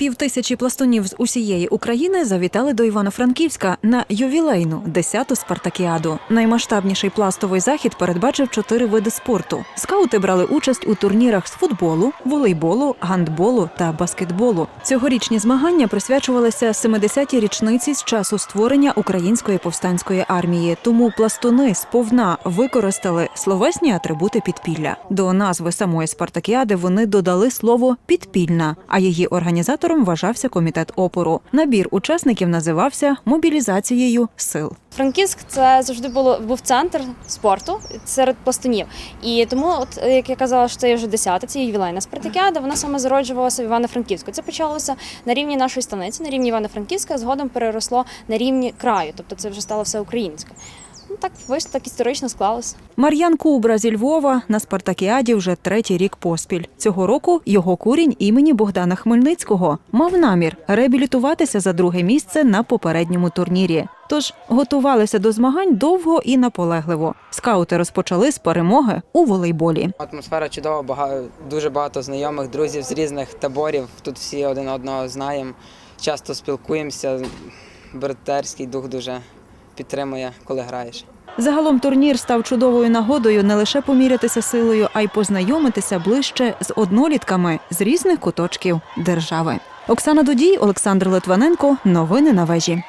Півтисячі пластунів з усієї України завітали до Івано-Франківська на ювілейну 10-ту спартакіаду. Наймасштабніший пластовий захід передбачив чотири види спорту. Скаути брали участь у турнірах з футболу, волейболу, гандболу та баскетболу. Цьогорічні змагання присвячувалися 70-й річниці з часу створення української повстанської армії. Тому пластуни сповна використали словесні атрибути підпілля. До назви самої спартакіади вони додали слово підпільна, а її організатором вважався комітет опору. Набір учасників називався мобілізацією сил. Франківськ це завжди було був центр спорту серед пластунів. І тому, от як я казала, що це вже десята, це ювілейна спартакіада, вона саме зароджувалася в Івано-Франківську. Це почалося на рівні нашої станиці, на рівні Івано-Франківська, згодом переросло на рівні краю, тобто це вже стало все українське. Ну так вийшло, так історично склалося. Мар'ян Кубра зі Львова на спартакіаді вже третій рік поспіль. Цього року його курінь імені Богдана Хмельницького мав намір реабілітуватися за друге місце на попередньому турнірі. Тож готувалися до змагань довго і наполегливо. Скаути розпочали з перемоги у волейболі. Атмосфера чудова, бага- дуже багато знайомих, друзів з різних таборів. Тут всі один одного знаємо, часто спілкуємося. Братерський дух дуже підтримує, коли граєш. Загалом турнір став чудовою нагодою не лише помірятися силою, а й познайомитися ближче з однолітками з різних куточків держави. Оксана Дудій, Олександр Литваненко, Новини на вежі.